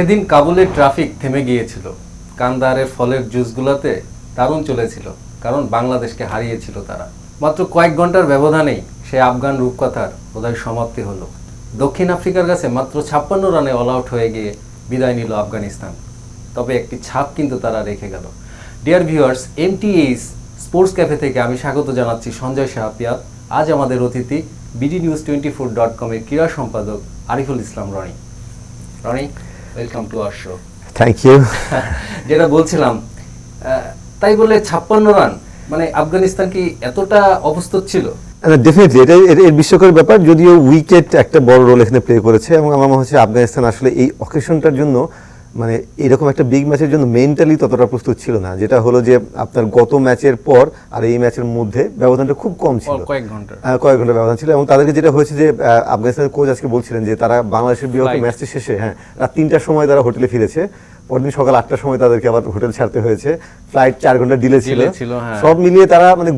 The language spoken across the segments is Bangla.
সেদিন কাবুলের ট্রাফিক থেমে গিয়েছিল। কান্দাহারের ফলের জুসগুলোতে দারুণ চলেছিল, কারণ বাংলাদেশকে হারিয়েছিল তারা। মাত্র কয়েক ঘণ্টার ব্যবধানেই সে আফগান রূপকথার বোধহয় সমাপ্তি হলো। দক্ষিণ আফ্রিকার কাছে মাত্র ছাপ্পান্ন রানে অল আউট হয়ে গিয়ে বিদায় নিল আফগানিস্তান। তবে একটি ছাপ কিন্তু তারা রেখে গেল। Dear viewers MTH sports cafe থেকে আমি স্বাগত জানাচ্ছি সঞ্জয় শাহপিয়াত আজ আমাদের অতিথি BD news twenty four dot কমের ক্রীড়া সম্পাদক Ariful Islam Roni. Roni? Welcome to our show thank you যেটা বলছিলাম তাই বলে ছাপ্পান্ন রান মানে আফগানিস্তান কি এতটা অবস্থিত ছিল? ডেফিনেটলি এটা এর- বিশ্বকাপের ব্যাপার যদিও উইকেট একটা বড় রোল এখানে প্লে করেছে এবং আমার মনে হচ্ছে আফগানিস্তান আসলে এই অকেশনটার জন্য মানে এরকম একটা বিগ ম্যাচের জন্য মেন্টালি ততটা প্রস্তুত ছিল না। যেটা হলো যে আপনার গত ম্যাচের পর আর এই ম্যাচের মধ্যে ব্যবধানটা খুব কম ছিল। কয়েক ঘণ্টা। কয়েক ঘণ্টা ব্যবধান ছিল এবং তাদেরকে যেটা হয়েছে যে আফগানিস্তানের কোচ আজকে বলছিলেন যে তারা বাংলাদেশের বিপক্ষে. ম্যাচটি শেষে হ্যাঁ রাত তিনটার সময় তারা হোটেলে ফিরেছে। পরদিন সকাল আটটার সময় তাদেরকে আবার হোটেল ছাড়তে হয়েছে। ফ্লাইট চার ঘণ্টা ডিলে ছিল। হ্যাঁ। সব মিলিয়ে তারা মানে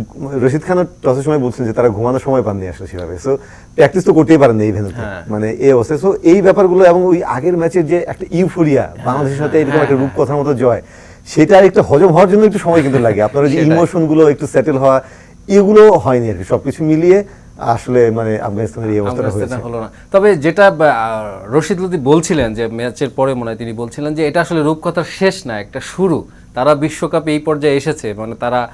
রশিদ খান টসের সময় বলছেন যে তারা ঘুমানোর সময় পাননি আসলে সেভাবে। সো প্র্যাকটিস তো করতেই পারেন এই ভেনুতে হ্যাঁ। মানে এই অবস্থায় সো এই ব্যাপারগুলো এবং ওই আগের ম্যাচের যে একটা ইউফোরিয়া বাংলাদেশের সাথে এরকম একটা রূপকথার মতো জয় সেটা একটু হজম হওয়ার জন্য একটু সময় কিন্তু লাগে। আপনার যে সেটাই। ইমোশনগুলো একটু সেটেল হওয়া এগুলো হয়নি আর কি। সবকিছু মিলিয়ে আসলে মানে আফগানিস্তানের এই অবস্থাটা হয়েছে। হলো না। তবে যেটা রশিদ লতি বলছিলেন যে ম্যাচের পরে মনে হয় তিনি বলছিলেন যে এটা আসলে রূপকথার শেষ না একটা শুরু। তারা বিশ্বকাপে এই পর্যায়ে এসেছে মানে তারা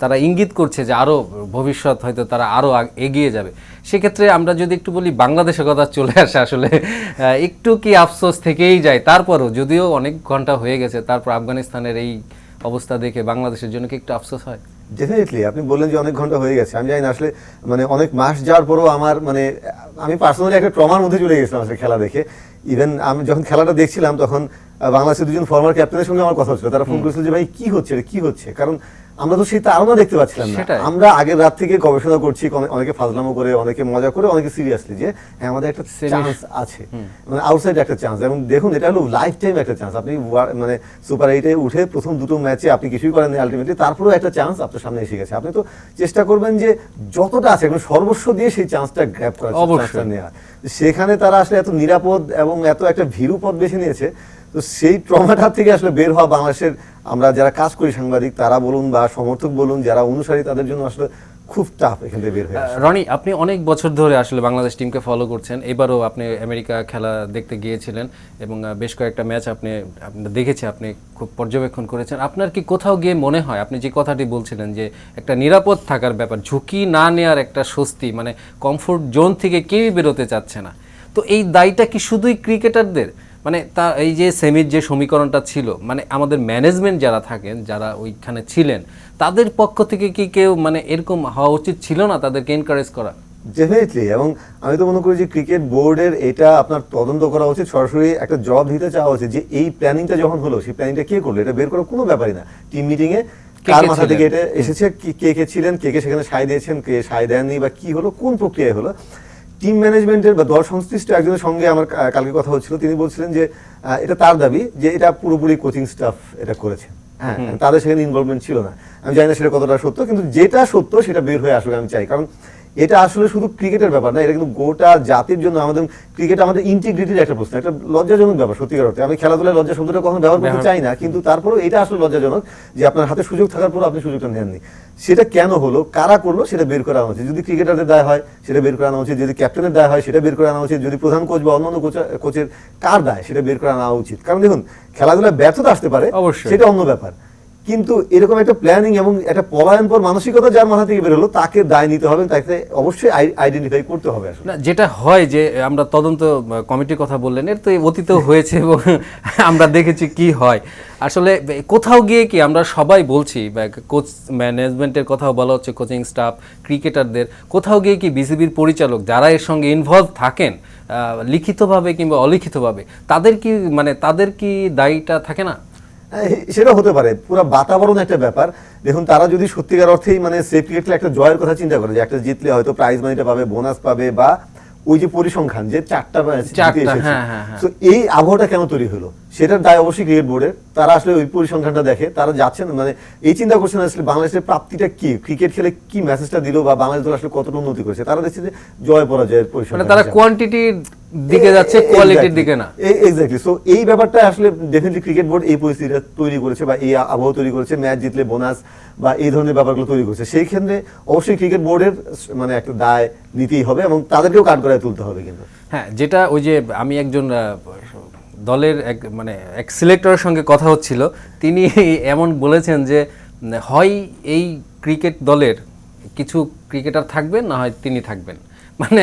তারা ইঙ্গিত করছে যে আরও ভবিষ্যৎ হয়তো তারা আরও আগ- এগিয়ে যাবে। সেক্ষেত্রে আমরা যদি একটু বলি বাংলাদেশের কথা চলে আসে আসলে একটু কি আফসোস থেকেই যায়। তারপরও যদিও অনেক ঘণ্টা হয়ে গেছে তারপর আফগানিস্তানের এই অবস্থা দেখে বাংলাদেশের জন্য কি একটু আফসোস হয়? ডেফিনেটলি আপনি বললেন যে অনেক ঘণ্টা হয়ে গেছে। আমি জানি না, আসলে মানে অনেক মাস যাওয়ার পরও আমার মানে আমি পার্সোনালি একটা ট্রমার মধ্যে চলে গেছিলাম আসলে খেলা দেখে। ইভেন আমি যখন খেলাটা দেখছিলাম, তখন বাংলাদেশের দুজন ফর্মার ক্যাপ্টেনের সঙ্গে আমার কথা হচ্ছিল তারা ফোন করেছিল যে, ভাই, কি হচ্ছে কি হচ্ছে? কারণ আমরা তো সেই তারা দেখতে পাচ্ছিলাম না। আমরা আগের রাত থেকে গবেষণা করছি অনেকে ফাজলামো করে অনেকে মজা করে অনেকে সিরিয়াসলি যে হ্যাঁ আমাদের একটা চান্স আছে। মানে আউটসাইড একটা চান্স এবং দেখুন এটা হলো লাইফ টাইম একটা চান্স আপনি মানে সুপার এইটে উঠে প্রথম দুটো ম্যাচে আপনি কিছুই করেন আলটিমেটলি তারপরেও একটা চান্স আপনার সামনে এসে গেছে। আপনি তো চেষ্টা করবেন যে যতটা আছে এখন সর্বস্ব দিয়ে সেই চান্সটা গ্র্যাপ করার। চান্সটা নেওয়া সেখানে তারা আসলে এত নিরাপদ এবং এত একটা ভীরু পথ বেছে নিয়েছে তো সেই ট্রমাটা থেকে আসলে বের হওয়া বাংলাদেশের আমরা যারা কাজ করি সাংবাদিক, তারা বলুন বা সমর্থক বলুন, যারা অনুসারী, তাদের জন্য আসলে খুব টাফ এখান থেকে বের হয়ে রনি, আপনি অনেক বছর ধরে আসলে বাংলাদেশ টিমকে ফলো করছেন। এবারও আপনি আমেরিকা খেলা দেখতে গিয়েছিলেন এবং বেশ কয়েকটা ম্যাচ আপনি দেখেছে, আপনি খুব পর্যবেক্ষণ করেছেন। আপনার কি কোথাও গিয়ে মনে হয়, আপনি যে কথাটি বলছিলেন যে একটা নিরাপদ থাকার ব্যাপার, ঝুঁকি না নেওয়ার একটা স্বস্তি মানে কমফোর্ট জোন থেকে কেউই বেরোতে চাচ্ছে না। তো এই দায়টা কি শুধুই ক্রিকেটারদের মানে তা এই যে সেমির যে সমীকরণটা ছিল মানে আমাদের ম্যানেজমেন্ট যারা থাকেন যারা ওইখানে ছিলেন তাদের পক্ষ থেকে কি কেউ মানে এরকম হওয়া উচিত ছিল না তাদেরকে এনকারেজ করা? ডেফিনেটলি এবং আমি তো মনে করি যে ক্রিকেট বোর্ডের এটা আপনার তদন্ত করা উচিত সরাসরি একটা জবাব দিতে চাওয়া উচিত যে এই প্ল্যানিংটা যখন হলো সেই প্ল্যানিংটা কে করল এটা বের করার কোনো ব্যাপারই না। টিম মিটিং এ কে কার মাথা থেকে এটা এসেছে কে কে ছিলেন কে কে সেখানে সায় দিয়েছেন কে সায় দেননি বা কি হলো কোন প্রক্রিয়ায় হলো টিম ম্যানেজমেন্টের বা দল সংশ্লিষ্ট একজনের সঙ্গে আমার কালকে কথা হচ্ছিল। তিনি বলছিলেন যে এটা তার দাবি যে এটা পুরোপুরি কোচিং স্টাফ এটা করেছে। হ্যাঁ তাদের সেখানে ইনভলভমেন্ট ছিল না। আমি জানি না সেটা কতটা সত্য কিন্তু যেটা সত্য সেটা বের হয়ে আসলে আমি চাই। কারণ এটা আসলে শুধু ক্রিকেটের ব্যাপার না এটা কিন্তু গোটা জাতির জন্য আমাদের ক্রিকেট আমাদের ইন্টিগ্রিটির একটা প্রশ্ন একটা লজ্জাজনক ব্যাপার সত্যিকার অর্থে। আমি খেলাধুলায় লজ্জা শব্দটা কখনো ব্যবহার করতে চাই না কিন্তু তারপরেও এটা আসলে লজ্জাজনক যে আপনার হাতে সুযোগ থাকার পরও আপনি সুযোগটা নেননি। সেটা কেন হলো কারা করল সেটা বের করা উচিত। যদি ক্রিকেটারদের দায় হয় সেটা বের করে আনা উচিত। যদি ক্যাপ্টেনের দায় হয় সেটা বের করে আনা উচিত। যদি প্রধান কোচ বা অন্যান্য কোচা- কোচের কার দায় সেটা বের করে আনা উচিত। কারণ দেখুন খেলাধুলায় ব্যর্থতা আসতে পারে অবশ্যই। সেটা অন্য ব্যাপার। কিন্তু এরকম একটা প্ল্যানিং এবং একটা পলায়ন পর মানসিকতা যার মাথা থেকে বেরোলো, তাকে দায় নিতে হবে, তাকে অবশ্যই আইডেন্টিফাই করতে হবে আসলে। না, যেটা হয় যে, আমরা তদন্ত কমিটির কথা বললেন, এর তো অতীতেও হয়েছে এবং আমরা দেখেছি কি হয়। আসলে কোথাও গিয়ে কি আমরা সবাই বলছি কোচ ম্যানেজমেন্টের কথাও বলা হচ্ছে কোচিং স্টাফ ক্রিকেটারদের কোথাও গিয়ে কি বিসিবির পরিচালক যারা এর সঙ্গে ইনভলভ থাকেন লিখিতভাবে কিংবা অলিখিতভাবে, তাদের কি মানে তাদের কি দায়ীটা থাকে না? সেটা হতে পারে পুরো বাতাবরণ একটা ব্যাপার দেখুন তারা যদি সত্যিকার অর্থেই মানে সেফ ক্রিকেটে একটা জয়ের কথা চিন্তা করে যে একটা জিতলে হয়তো প্রাইজ মানিটা পাবে বোনাস পাবে বা ওই যে পরিসংখ্যান যে চারটা জিতে এসেছে। হ্যাঁ, হ্যাঁ, হ্যাঁ। এই আবহাওয়াটা কেন তৈরি হলো সেটার দায় অবশ্যই ক্রিকেট বোর্ডের। তারা আসলে ওই পরিসংখ্যানটা দেখে তারা যাচ্ছেন মানে এই চিন্তা করছেন আসলে বাংলাদেশের প্রাপ্তিটা কি? ক্রিকেট খেলে কি মেসেজটা দিল বা বাংলাদেশ দল আসলে কতটা উন্নতি করেছে? তারা দেখছে যে জয় পরাজয়ের মানে পরিসংখ্যান তারা। কোয়ান্টিটির দিকে যাচ্ছে কোয়ালিটির দিকে না। এক্স্যাক্টলি সো এই ব্যাপারটা আসলে ডেফিনেটলি ক্রিকেট বোর্ড এই পরিস্থিতিটা তৈরি করেছে বা এই আবহাওয়া তৈরি করেছে ম্যাচ জিতলে বোনাস বা এই ধরনের ব্যাপারগুলো তৈরি করেছে। সেই ক্ষেত্রে অবশ্যই ক্রিকেট বোর্ডের মানে একটা দায় নিতেই হবে এবং তাদেরকেও কাঠ করায় তুলতে হবে কিন্তু। হ্যাঁ যেটা ওই যে আমি একজন দলের এক মানে এক সিলেক্টরের সঙ্গে কথা হচ্ছিল। তিনি এমন বলেছেন যে হয় এই ক্রিকেট দলের কিছু ক্রিকেটার থাকবেন না হয় তিনি থাকবেন। মানে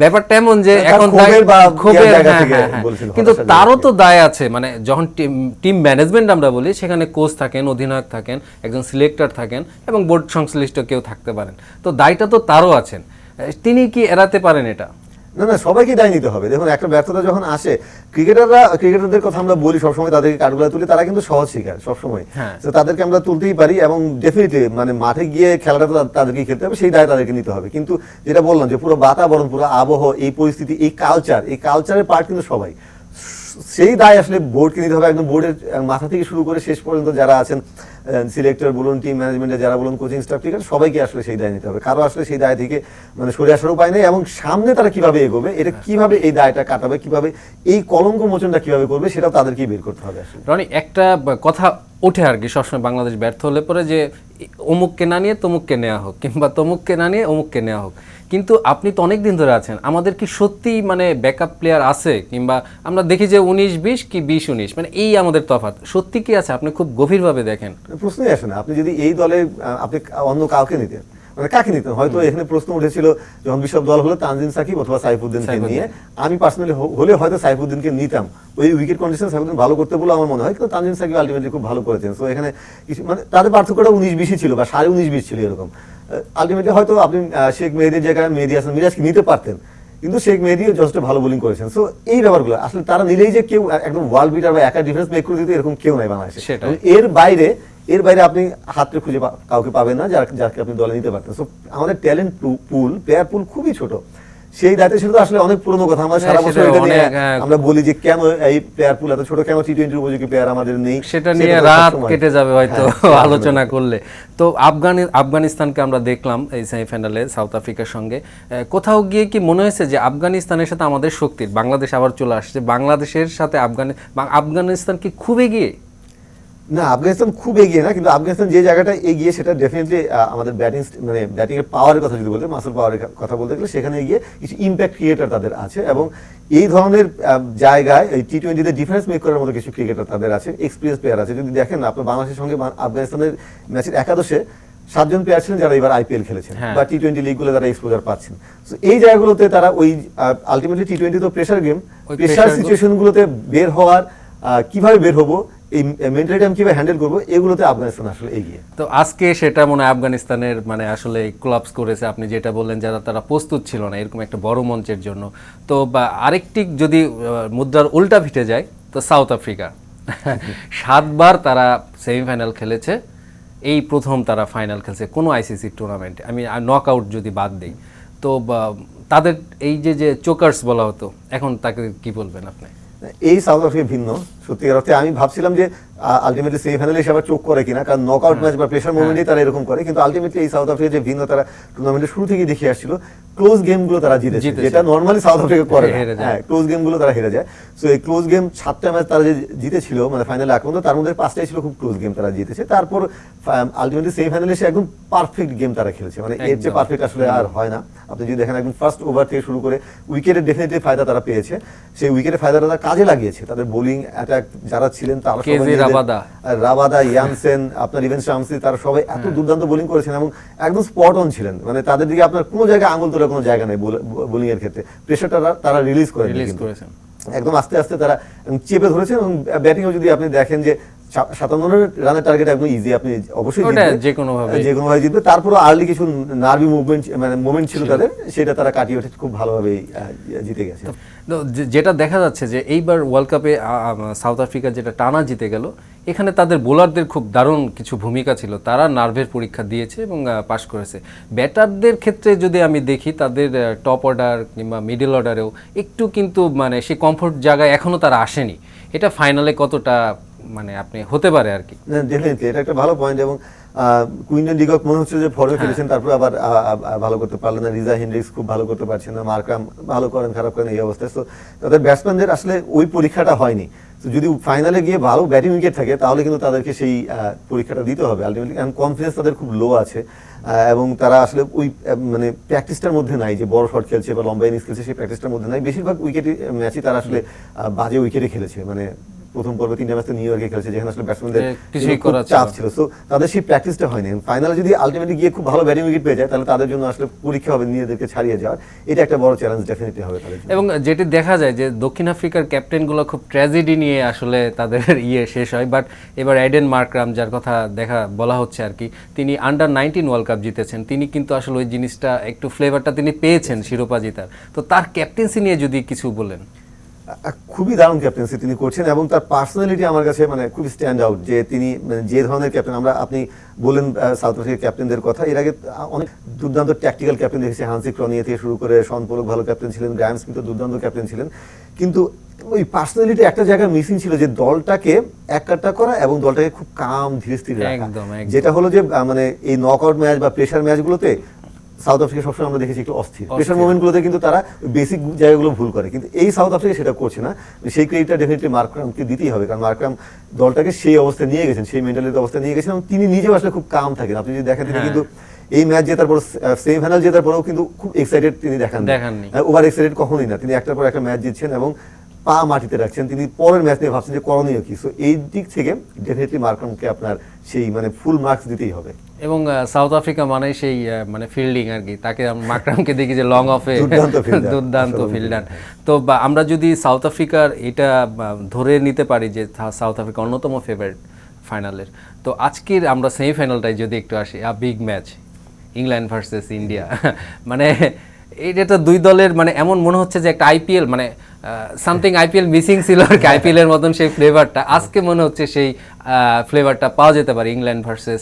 ব্যাপারটা এমন যে এখন ক্ষোভের হ্যাঁ, হ্যাঁ, হ্যাঁ। কিন্তু তারও তো দায় আছে। মানে যখন টিম ম্যানেজমেন্ট আমরা বলি সেখানে কোচ থাকেন অধিনায়ক থাকেন একজন সিলেক্টর থাকেন এবং বোর্ড সংশ্লিষ্ট কেউ থাকতে পারেন। তো দায়টা তো তারও আছেন। তিনি কি এড়াতে পারেন এটা? না না সবাইকে দায় নিতে হবে। দেখুন একটা ব্যর্থতা যখন আসে ক্রিকেটাররা ক্রিকেটারদের কথা আমরা বলি সবসময় তাদেরকে কাঠগুলা তুলি তারা কিন্তু সহজ শিকার সবসময়। হ্যাঁ। তো তাদেরকে আমরা তুলতেই পারি এবং ডেফিনেটলি মানে মাঠে গিয়ে খেলাটা তাদেরকে খেলতে হবে সেই দায় তাদেরকে নিতে হবে। কিন্তু যেটা বললাম যে পুরো বাতাবরণ পুরো আবহাওয়া এই পরিস্থিতি এই কালচার এই কালচারের পার্ট কিন্তু সবাই। সেই দায় আসলে বোর্ডকে নিতে হবে। একদম বোর্ডের মাথা থেকে শুরু করে শেষ পর্যন্ত যারা আছেন সিলেক্টর বলুন টিম ম্যানেজমেন্টে যারা বলুন কোচিং স্টাফ ঠিক আছে সবাইকে আসলে সেই দায় নিতে হবে। কারও আসলে সেই দায় থেকে মানে সরে আসার উপায় নেই এবং সামনে তারা কীভাবে এগোবে এটা কীভাবে এই দায়টা কাটাবে কীভাবে এই কলঙ্ক মোচনটা কীভাবে করবে সেটাও তাদেরকেই বের করতে হবে আসলে। রনি একটা কথা ওঠে আর কি সবসময় বাংলাদেশ ব্যর্থ হলে পরে যে অমুককে না নিয়ে তমুককে নেওয়া হোক কিংবা তমুককে না নিয়ে অমুককে নেওয়া হোক। কিন্তু আপনি তো অনেক দিন ধরে আছেন। আমাদের কি সত্যি মানে ব্যাকআপ প্লেয়ার আছে? কিংবা আমরা দেখি যে উনিশ বিশ কি বিশ উনিশ? মানে এই আমাদের তফাৎ। সত্যি কি আছে? আপনি খুব গভীরভাবে দেখেন। প্রশ্নই আসে না। আপনি যদি এই দলে আপনি অন্য কাউকে নিতেন মানে কাকে নিতেন? হয়তো এখানে প্রশ্ন উঠেছিল যখন বিশ্বকাপ দল হলো তানজিম সাকিব অথবা সাইফুদ্দিনকে সাইফুদ্দিন। নিয়ে। আমি পার্সোনালি হলে হয়তো সাইফুদ্দিনকে নিতাম। ওই উইকেট কন্ডিশন সাইফুদ্দিন ভালো করতে বলে আমার মনে হয় কিন্তু তানজিম সাকিব আলটিমেটলি খুব ভালো করেছেন। সো এখানে কিছু মানে তাদের পার্থক্যটা উনিশ বিশই ছিল বা সাড়ে উনিশ বিশ ছিল এরকম। আলটিমেটলি হয়তো আপনি শেখ মেহেদির জায়গায় মেহেদি হাসান মিরাজকে নিতে পারতেন কিন্তু শেখ মেহেদিও যথেষ্ট ভালো বোলিং করেছেন। সো এই ব্যাপারগুলো আসলে তারা নিলেই যে কেউ একদম ওয়ার্ল্ড বিটার বা একা ডিফারেন্স মেক করে দিতে এরকম কেউ নাই বাংলাদেশে। এর বাইরে এর বাইরে আপনি হাতে খুঁজে কাউকে পাবেন না যার যাকে আপনি দলে নিতে পারতেন। সো আমাদের ট্যালেন্ট পুল প্লেয়ার পুল খুবই ছোট। সেই দায়িত্ব তো আসলে অনেক পুরনো কথা। আমরা সারা হ্যাঁ, বছর এটা নিয়ে হ্যাঁ। আমরা বলি যে কেন এই প্লেয়ার পুল এত ছোট কেন টি টোয়েন্টির উপযোগী প্লেয়ার আমাদের নেই? সেটা নিয়ে রাত কেটে যাবে হয়তো হ্যাঁ, আলোচনা করলে। তো আফগানি আফগানিস্তানকে আমরা দেখলাম এই সেমিফাইনালে সাউথ আফ্রিকার সঙ্গে। কোথাও গিয়ে কি মনে হয়েছে যে আফগানিস্তানের সাথে আমাদের শক্তির? বাংলাদেশ আবার চলে আসছে। বাংলাদেশের সাথে আফগানি আফগানিস্তান কি খুবই এগিয়ে? না আফগানিস্তান খুব এগিয়ে না কিন্তু আফগানিস্তান যে জায়গাটা এগিয়ে সেটা ডেফিনেটলি আমাদের ব্যাটিং মানে ব্যাটিং এর পাওয়ারের কথা যদি বলতে মাসুল পাওয়ারের কথা বলতে গেলে সেখানে গিয়ে কিছু ইম্প্যাক্ট ক্রিয়েটার তাদের আছে এবং এই ধরনের জায়গায় এই টি টোয়েন্টিতে ডিফেন্স মেক করার মতো কিছু ক্রিকেটার তাদের আছে এক্সপিরিয়েন্স প্লেয়ার আছে যদি দেখেন আপনার বাংলাদেশের সঙ্গে আফগানিস্তানের ম্যাচের একাদশে সাতজন প্লেয়ার ছিলেন যারা এবার আইপিএল খেলেছেন হ্যাঁ। বা টি টোয়েন্টি লিগগুলো তারা এক্সপোজার পাচ্ছেন তো এই জায়গাগুলোতে তারা ওই আলটিমেটলি টি টোয়েন্টি তো প্রেশার গেম প্রেশার সিচুয়েশনগুলোতে বের হওয়ার কীভাবে বের হব এই মেন্টালিটি আমি কীভাবে হ্যান্ডেল করব এগুলোতে আফগানিস্তান আসলে এগিয়ে। তো আজকে সেটা মনে আফগানিস্তানের মানে আসলে ক্লাবস করেছে। আপনি যেটা বললেন যারা তারা প্রস্তুত ছিল না এরকম একটা বড় মঞ্চের জন্য। তো বা আরেকটি যদি মুদ্রার উল্টা ফিটে যায় তো সাউথ আফ্রিকা। সাতবার তারা সেমিফাইনাল খেলেছে এই প্রথম তারা ফাইনাল খেলছে কোনো আইসিসি টুর্নামেন্টে আমি নক আউট যদি বাদ দিই। তো তাদের এই যে যে চোকার্স বলা হতো এখন তাকে কি বলবেন আপনি? এই সাউথ আফ্রিকা ভিন্ন। সত্যিকার অর্থে আমি ভাবছিলাম যে আলটিমেটলি সেমিফাইনালে এসে আবার চোখ করে কিনা কারণ নক আউট ম্যাচ বা প্রেশার মোমেন্টে তারা এরকম করে। কিন্তু আলটিমেটলি এই সাউথ আফ্রিকা যে ভিন্ন তারা টুর্নামেন্টের শুরু থেকে দেখে আসছিল ক্লোজ গেমগুলো তারা জিতেছে। যেটা নর্মালি সাউথ আফ্রিকা করে। হ্যাঁ ক্লোজ গেমগুলো তারা হেরে যায়। সো এই ক্লোজ গেম সাতটা ম্যাচ তারা যে জিতেছিল মানে ফাইনালে এখন তার মধ্যে পাঁচটাই ছিল খুব ক্লোজ গেম তারা জিতেছে। তারপর আলটিমেটলি সেমিফাইনালে এসে একদম পারফেক্ট গেম তারা খেলেছে। মানে এর একদম। পারফেক্ট আসলে আর হয় না। আপনি যদি দেখেন একদম ফার্স্ট ওভার থেকে শুরু করে উইকেটের ডেফিনেটলি ফায়দা তারা পেয়েছে। সেই উইকেটের ফায়দাটা তারা কাজে লাগিয়েছে। তাদের বোলিং অ্যাটাক যারা ছিলেন তারা রাবাদা। রাবাদা ইয়ানসেন আপনার ইভেন শামসি তারা সবাই এত দুর্দান্ত বোলিং করেছেন এবং একদম স্পট অন ছিলেন। মানে তাদের দিকে আপনার কোনো জায়গায় আঙুল তোলার কোনো জায়গা নেই বোলিং এর ক্ষেত্রে। প্রেশারটা তারা রিলিজ করে রিলিজ করেছেন। একদম আস্তে আস্তে তারা চেপে ধরেছেন এবং ব্যাটিংও যদি আপনি দেখেন যে সাতান্ন রানের টার্গেট একদম ইজি আপনি অবশ্যই ওটা জিতবে। যেকোনোভাবে। যে কোনোভাবে জিতবে। তারপরে আর্লি কিছু নার্ভি মুভমেন্ট মানে মোমেন্ট ছিল তাদের সেটা তারা কাটিয়ে উঠে খুব ভালোভাবে জিতে গেছে। যে- যেটা দেখা যাচ্ছে যে এইবার ওয়ার্ল্ড কাপে সাউথ আফ্রিকা যেটা টানা জিতে গেল, এখানে তাদের বোলারদের খুব দারুণ কিছু ভূমিকা ছিল। তারা নার্ভের পরীক্ষা দিয়েছে এবং পাশ করেছে। ব্যাটারদের ক্ষেত্রে যদি আমি দেখি, তাদের টপ অর্ডার কিংবা মিডল অর্ডারেও একটু কিন্তু মানে সেই কমফোর্ট জায়গায় এখনও তারা আসেনি। এটা ফাইনালে কতটা মানে আপনি হতে পারে আর কি? এটা একটা ভালো পয়েন্ট এবং কুইন্টন ডিকক মনে হচ্ছে যে হ্যাঁ। ফর্মে ফেলেছেন তারপর আবার ভালো করতে পারলেন না। রিজা হেনরিক্স খুব ভালো করতে পারছেন না। মার্কাম ভালো করেন খারাপ করেন এই অবস্থায়। তো তাদের ব্যাটসম্যানদের আসলে ওই পরীক্ষাটা হয়নি। তো যদি ফাইনালে গিয়ে ভালো ব্যাটিং উইকেট থাকে তাহলে কিন্তু তাদেরকে সেই পরীক্ষাটা দিতে হবে আলটিমেটলি কারণ কনফিডেন্স তাদের খুব লো আছে। এবং তারা আসলে ওই মানে প্র্যাকটিসটার মধ্যে নাই যে বড় শট খেলছে বা লম্বা ইনিংস খেলছে সেই প্র্যাকটিসটার মধ্যে নাই। বেশিরভাগ উইকেটে ম্যাচই তারা আসলে বাজে উইকেটে খেলেছে। মানে প্রথম পর্বে তিনটা ম্যাচ তো নিউ ইয়র্কে খেলেছে যেখানে আসলে ব্যাটসম্যানদের যে কিছুই করার চাপ ছিল সো তাদের সেই প্র্যাকটিসটা হয়নি। ফাইনালে যদি আলটিমেটলি গিয়ে খুব ভালো ব্যাটিং উইকেট পেয়ে যায় তাহলে তাদের জন্য আসলে পরীক্ষা হবে নিজেদেরকে ছাড়িয়ে যাওয়ার। এটা একটা বড় চ্যালেঞ্জ ডেফিনেটলি হবে তাদের এবং যেটি দেখা যায় যে দক্ষিণ আফ্রিকার ক্যাপ্টেনগুলো খুব ট্র্যাজেডি নিয়ে আসলে তাদের ইয়ে শেষ হয়। বাট এবার অ্যাডেন মার্করাম যার কথা দেখা বলা হচ্ছে আর কি তিনি আন্ডার নাইনটিন ওয়ার্ল্ড কাপ জিতেছেন। তিনি কিন্তু আসলে ওই জিনিসটা একটু ফ্লেভারটা তিনি পেয়েছেন শিরোপা জেতার। তো তার ক্যাপ্টেন্সি নিয়ে যদি কিছু বলেন। খুবই দারুণ ক্যাপ্টেন্সি তিনি করছেন এবং তার পার্সোনালিটি আমার কাছে মানে খুবই স্ট্যান্ড আউট যে তিনি মানে যে ধরনের ক্যাপ্টেন আমরা আপনি বললেন সাউথ আফ্রিকার ক্যাপ্টেনদের কথা। এর আগে অনেক দুর্দান্ত ট্যাকটিক্যাল ক্যাপ্টেন দেখেছি হানসি ক্রনিয়ে থেকে শুরু করে শন পোলক ভালো ক্যাপ্টেন ছিলেন গ্রায়াম স্মিথ দুর্দান্ত ক্যাপ্টেন ছিলেন। কিন্তু ওই পার্সোনালিটি একটা জায়গায় মিসিং ছিল যে দলটাকে একাট্টা করা এবং দলটাকে খুব কাম ধীরে স্থির রাখা। যেটা হলো যে মানে এই নক আউট ম্যাচ বা প্রেশার ম্যাচগুলোতে সাউথ আফ্রিকা সবসময় আমরা দেখেছি একটু অস্থির। প্রেশার মোমেন্টগুলোতে কিন্তু তারা বেসিক জায়গাগুলো ভুল করে। কিন্তু এই সাউথ আফ্রিকা সেটা করছে না। সেই ক্রেডিটটা ডেফিনেটলি মার্করামকে দিতেই হবে। কারণ মার্করাম দলটাকে সেই অবস্থায় নিয়ে গেছেন সেই মেন্টালিটি অবস্থায় নিয়ে গেছেন এবং তিনি নিজেও আসলে খুব কাম থাকেন। আপনি যদি দেখেন তিনি হ্যাঁ। কিন্তু এই ম্যাচ জেতার পর সেমিফাইনাল জেতার পরেও কিন্তু খুব এক্সাইটেড তিনি দেখান ওভার এক্সাইটেড কখনোই না। তিনি একটার পর একটা ম্যাচ জিতছেন এবং পা মাটিতে রাখছেন তিনি পরের ম্যাচ নিয়ে ভাবছেন যে করণীয় কি? সো এই দিক থেকে ডেফিনেটলি মার্করামকে আপনার সেই মানে ফুল মার্কস দিতেই হবে। এবং সাউথ আফ্রিকা মানে সেই মানে ফিল্ডিং আর কি। তাকে মাকরামকে দেখি যে লং অফে দুর্দান্ত ফিল্ডার তো আমরা যদি সাউথ আফ্রিকার এটা ধরে নিতে পারি যে সাউথ আফ্রিকা অন্যতম ফেভারিট ফাইনালের তো আজকের আমরা সেমিফাইনালটায় যদি একটু আসি a big match England versus India মানে এটা দুই দলের মানে এমন মনে হচ্ছে যে একটা আইপিএল মানে সামথিং আইপিএল মিসিং ছিল আর আইপিএল এর মতন সেই ফ্লেভারটা আজকে মনে হচ্ছে সেই ফ্লেভারটা পাওয়া যেতে পারে ইংল্যান্ড ভার্সেস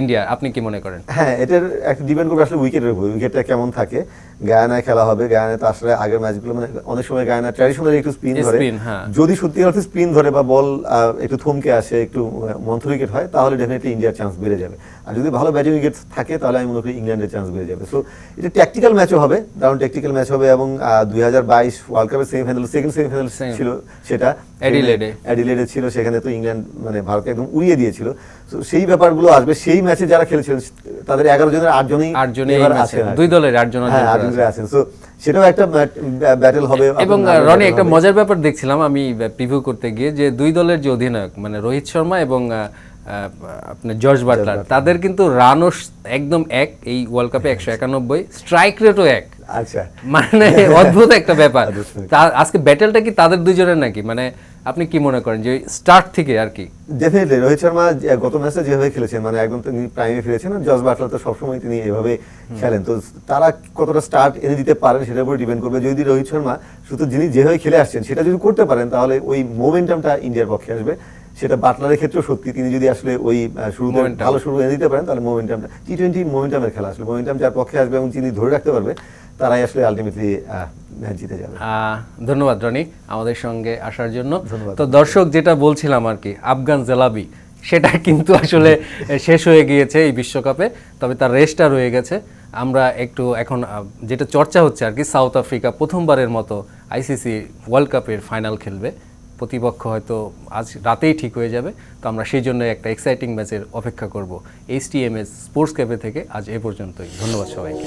ইন্ডিয়া আপনি কি মনে করেন? হ্যাঁ এটার একটা ডিপেন্ড করবে আসলে উইকেটের উপর। উইকেটটা কেমন থাকে? গায়ানায় খেলা হবে গায়ানায় তো আসলে আগের ম্যাচগুলো মানে অনেক সময় গায়ানা ট্র্যাডিশনালি একটু স্পিন ধরে। হ্যাঁ। যদি সত্যি অর্থে স্পিন ধরে বা বল একটু থমকে আসে একটু মন্থ উইকেট হয় তাহলে ডেফিনেটলি ইন্ডিয়ার চান্স বেড়ে যাবে। আর যদি ভালো ব্যাটিং উইকেট থাকে তাহলে আমি মনে করি ইংল্যান্ডের চান্স বেড়ে যাবে। সো এটা ট্যাকটিক্যাল ম্যাচও হবে দারুণ ট্যাকটিক্যাল ম্যাচ হবে এবং দুই হাজার বাইশ ওয়ার্ল্ড কাপের সেমিফাইনাল সেকেন্ড সেমিফাইনাল ছিল সেটা। অ্যাডিলেডে। অ্যাডিলেডে ছিল সেখানে তো ইংল্যান্ড মানে ভারতকে একদম উড়িয়ে দিয়েছিল। তো সেই ব্যাপারগুলো আসবে সেই ম্যাচে যারা খেলেছিলেন তাদের এগারো জনের আট জনই আছেন দুই দলের আটজন হ্যাঁ আট জনের আছেন সো সেটাও একটা ব্যাটেল হবে। এবং রনি একটা মজার ব্যাপার দেখছিলাম আমি প্রিভিউ করতে গিয়ে যে দুই দলের যে অধিনায়ক মানে রোহিত শর্মা এবং আপনার জর্জ বাটলার তাদের কিন্তু রানও একদম এক এই ওয়ার্ল্ড কাপে একশো একানব্বই স্ট্রাইক রেটও এক। আচ্ছা। মানে অদ্ভুত একটা ব্যাপার। তা- আজকে ব্যাটেলটা কি তাদের দুজনের নাকি? মানে আপনি কি মনে করেন যে স্টার্ট থেকে আর কি? ডেফিনেটলি রোহিত শর্মা গত ম্যাচে যেভাবে খেলেছেন মানে একদম তিনি প্রাইমে ফিরেছেন আর জস বাটলার তো সবসময় তিনি এভাবে খেলেন। তো তারা কতটা স্টার্ট এনে দিতে পারেন সেটার উপর ডিপেন্ড করবে। যদি রোহিত শর্মা শুধু যিনি যেভাবে খেলে আসছেন সেটা যদি করতে পারেন তাহলে ওই মোমেন্টামটা ইন্ডিয়ার পক্ষে আসবে। সেটা বাটলারের ক্ষেত্রেও সত্যি তিনি যদি আসলে ওই শুরুতে ভালো শুরু এনে দিতে পারেন তাহলে মোমেন্টামটা টি টোয়েন্টি মোমেন্টামের খেলা আসলে মোমেন্টাম যার পক্ষে আসবে এবং যিনি ধরে রাখতে পারবে তারাই আসলে আলটিমেটলি জিতে যাবে। ধন্যবাদ রনি আমাদের সঙ্গে আসার জন্য। তো দর্শক যেটা বলছিলাম আর কি আফগান জেলাবি সেটা কিন্তু আসলে শেষ হয়ে গিয়েছে এই বিশ্বকাপে তবে তার রেস্টটা রয়ে গেছে। আমরা একটু এখন যেটা চর্চা হচ্ছে আর কি সাউথ আফ্রিকা প্রথমবারের মতো আইসিসি ওয়ার্ল্ড কাপের ফাইনাল খেলবে। প্রতিপক্ষ হয়তো আজ রাতেই ঠিক হয়ে যাবে। তো আমরা সেই জন্য একটা এক্সাইটিং ম্যাচের অপেক্ষা করব। H T M S sports cafe থেকে আজ এ পর্যন্তই। ধন্যবাদ সবাইকে।